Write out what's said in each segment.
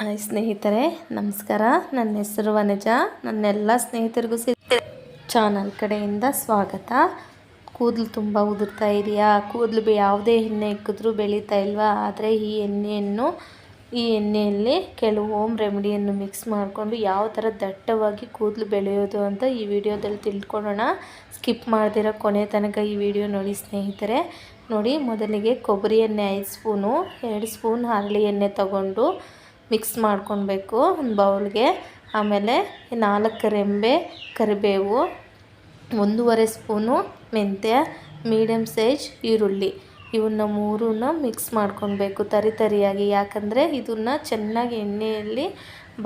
Hi ಸ್ನೇಹಿತರೆ, ನಮಸ್ಕಾರ. ನನ್ನ ಹೆಸರು ವನಜ. ನನ್ನೆಲ್ಲ ಸ್ನೇಹಿತರಿಗೂ ಸಿ ಚಾನಲ್ ಕಡೆಯಿಂದ ಸ್ವಾಗತ. ಕೂದಲು ತುಂಬ ಉದುರ್ತಾ ಇದೆಯಾ? ಕೂದಲು ಯಾವುದೇ ಎಣ್ಣೆ ಇಕ್ಕಿದ್ರೂ ಬೆಳೀತಾ ಇಲ್ವಾ? ಆದರೆ ಈ ಎಣ್ಣೆಯನ್ನು, ಈ ಎಣ್ಣೆಯಲ್ಲಿ ಕೆಲವು ಹೋಮ್ ರೆಮಿಡಿಯನ್ನು ಮಿಕ್ಸ್ ಮಾಡಿಕೊಂಡು ಯಾವ ಥರ ದಟ್ಟವಾಗಿ ಕೂದಲು ಬೆಳೆಯೋದು ಅಂತ ಈ ವಿಡಿಯೋದಲ್ಲಿ ತಿಳ್ಕೊಳ್ಳೋಣ. ಸ್ಕಿಪ್ ಮಾಡ್ದಿರೋ ಕೊನೆ ತನಕ ಈ ವಿಡಿಯೋ ನೋಡಿ ಸ್ನೇಹಿತರೆ. ನೋಡಿ, ಮೊದಲಿಗೆ ಕೊಬ್ಬರಿ ಎಣ್ಣೆ ಐದು ಸ್ಪೂನು, ಎರಡು ಸ್ಪೂನ್ ಹರಳಿ ಎಣ್ಣೆ ತಗೊಂಡು ಮಿಕ್ಸ್ ಮಾಡ್ಕೊಳ್ಬೇಕು ಒಂದು ಬೌಲ್ಗೆ. ಆಮೇಲೆ ನಾಲ್ಕು ರೆಂಬೆ ಕರಿಬೇವು, ಒಂದೂವರೆ ಸ್ಪೂನು ಮೆಂತ್ಯ ಮೀಡಿಯಮ್ ಸೈಜ್ ಈರುಳ್ಳಿ. ಇವನ್ನ ಮೂರೂ ಮಿಕ್ಸ್ ಮಾಡ್ಕೊಳ್ಬೇಕು ತರಿ ತರಿಯಾಗಿ. ಯಾಕಂದರೆ ಇದನ್ನು ಚೆನ್ನಾಗಿ ಎಣ್ಣೆಯಲ್ಲಿ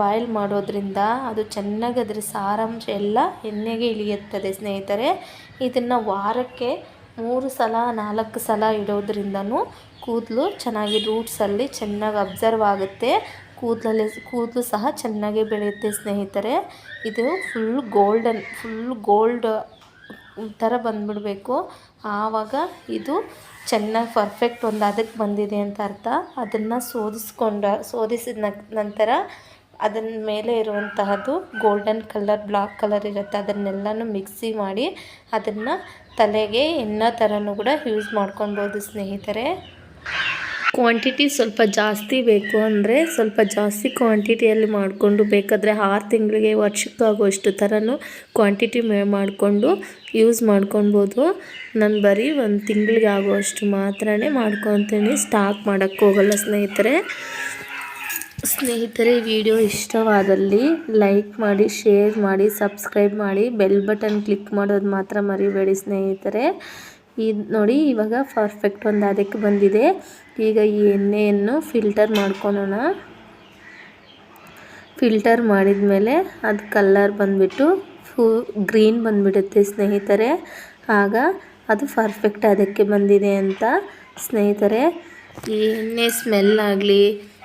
ಬಾಯ್ಲ್ ಮಾಡೋದ್ರಿಂದ ಅದು ಚೆನ್ನಾಗಿ ಅದರ ಸಾರಾಂಶ ಎಲ್ಲ ಎಣ್ಣೆಗೆ ಇಳಿಯುತ್ತದೆ ಸ್ನೇಹಿತರೆ. ಇದನ್ನು ವಾರಕ್ಕೆ ಮೂರು ಸಲ, ನಾಲ್ಕು ಸಲ ಇಡೋದ್ರಿಂದನೂ ಕೂದಲು ಚೆನ್ನಾಗಿ ರೂಟ್ಸಲ್ಲಿ ಚೆನ್ನಾಗಿ ಅಬ್ಸರ್ವ್ ಆಗುತ್ತೆ. ಕೂದಲಲ್ಲಿ ಕೂದಲು ಸಹ ಚೆನ್ನಾಗಿ ಬೆಳೆಯುತ್ತೆ ಸ್ನೇಹಿತರೆ. ಇದು ಫುಲ್ ಗೋಲ್ಡನ್ ಫುಲ್ ಗೋಲ್ಡ್ ಥರ ಬಂದ್ಬಿಡಬೇಕು. ಆವಾಗ ಇದು ಚೆನ್ನಾಗಿ ಪರ್ಫೆಕ್ಟ್ ಒಂದು ಅದಕ್ಕೆ ಬಂದಿದೆ ಅಂತ ಅರ್ಥ. ಅದನ್ನು ಸೋದಿಸ್ಕೊಂಡ, ಸೋದಿಸಿದ ನಂತರ ಅದನ್ನ ಮೇಲೆ ಇರುವಂತಹದ್ದು ಗೋಲ್ಡನ್ ಕಲರ್ ಬ್ಲಾಕ್ ಕಲರ್ ಇರುತ್ತೆ. ಅದನ್ನೆಲ್ಲನೂ ಮಿಕ್ಸಿ ಮಾಡಿ ಅದನ್ನು ತಲೆಗೆ ಎಣ್ಣೆ ಥರನೂ ಕೂಡ ಯೂಸ್ ಮಾಡ್ಕೊಬೋದು ಸ್ನೇಹಿತರೆ. ಕ್ವಾಂಟಿಟಿ ಸ್ವಲ್ಪ ಜಾಸ್ತಿ ಬೇಕು ಅಂದರೆ ಸ್ವಲ್ಪ ಜಾಸ್ತಿ ಕ್ವಾಂಟಿಟಿಯಲ್ಲಿ ಮಾಡಿಕೊಂಡು ಬೇಕಾದರೆ ಆರು ತಿಂಗಳಿಗೆ ವರ್ಷಕ್ಕಾಗುವಷ್ಟು ಥರನೂ ಕ್ವಾಂಟಿಟಿ ಮೇ ಮಾಡಿಕೊಂಡು ಯೂಸ್ ಮಾಡ್ಕೊಬೋದು ನಾನು ಬರೀ ಒಂದು ತಿಂಗಳಿಗೆ ಆಗುವಷ್ಟು ಮಾತ್ರನೇ ಮಾಡ್ಕೊತೀನಿ ಸ್ಟಾಕ್ ಮಾಡೋಕ್ಕೆ ಹೋಗಲ್ಲ ಸ್ನೇಹಿತರೆ. ಸ್ನೇಹಿತರೆ ವಿಡಿಯೋ ಇಷ್ಟವಾದಲ್ಲಿ ಲೈಕ್ ಮಾಡಿ ಶೇರ್ ಮಾಡಿ ಸಬ್ಸ್ಕ್ರೈಬ್ ಮಾಡಿ ಬೆಲ್ ಬಟನ್ ಕ್ಲಿಕ್ ಮಾಡೋದು ಮಾತ್ರ ಮರಿಬೇಡಿ ಸ್ನೇಹಿತರೆ. ಇದು ನೋಡಿ ಇವಾಗ ಪರ್ಫೆಕ್ಟ್ ಒಂದು ಅದಕ್ಕೆ ಬಂದಿದೆ. ಈಗ ಈ ಎಣ್ಣೆಯನ್ನು ಫಿಲ್ಟರ್ ಮಾಡ್ಕೊಳೋಣ. ಫಿಲ್ಟರ್ ಮಾಡಿದ ಮೇಲೆ ಅದು ಕಲ್ಲರ್ ಬಂದುಬಿಟ್ಟು ಫೂ ಗ್ರೀನ್ ಬಂದುಬಿಡುತ್ತೆ ಸ್ನೇಹಿತರೆ. ಆಗ ಅದು ಪರ್ಫೆಕ್ಟ್ ಅದಕ್ಕೆ ಬಂದಿದೆ ಅಂತ ಸ್ನೇಹಿತರೆ. ಈ ಎಣ್ಣೆ ಸ್ಮೆಲ್ ಆಗಲಿ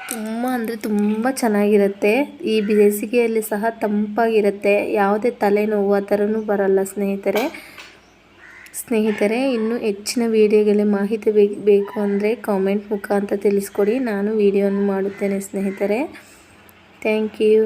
ತುಂಬ ಅಂದರೆ ತುಂಬ ಚೆನ್ನಾಗಿರುತ್ತೆ. ಈ ಬೇಸಿಗೆಯಲ್ಲಿ ಸಹ ತಂಪಾಗಿರುತ್ತೆ. ಯಾವುದೇ ತಲೆನೋವು ಆ ಥರನೂ ಬರಲ್ಲ ಸ್ನೇಹಿತರೆ. ಸ್ನೇಹಿತರೆ, ಇನ್ನೂ ಹೆಚ್ಚಿನ ವೀಡಿಯೋಗಳ ಮಾಹಿತಿ ಬೇಕು ಅಂದರೆ ಕಾಮೆಂಟ್ ಮುಖಾಂತರ ತಿಳಿಸ್ಕೊಡಿ. ನಾನು ವೀಡಿಯೋವನ್ನು ಮಾಡುತ್ತೇನೆ ಸ್ನೇಹಿತರೆ. Thank you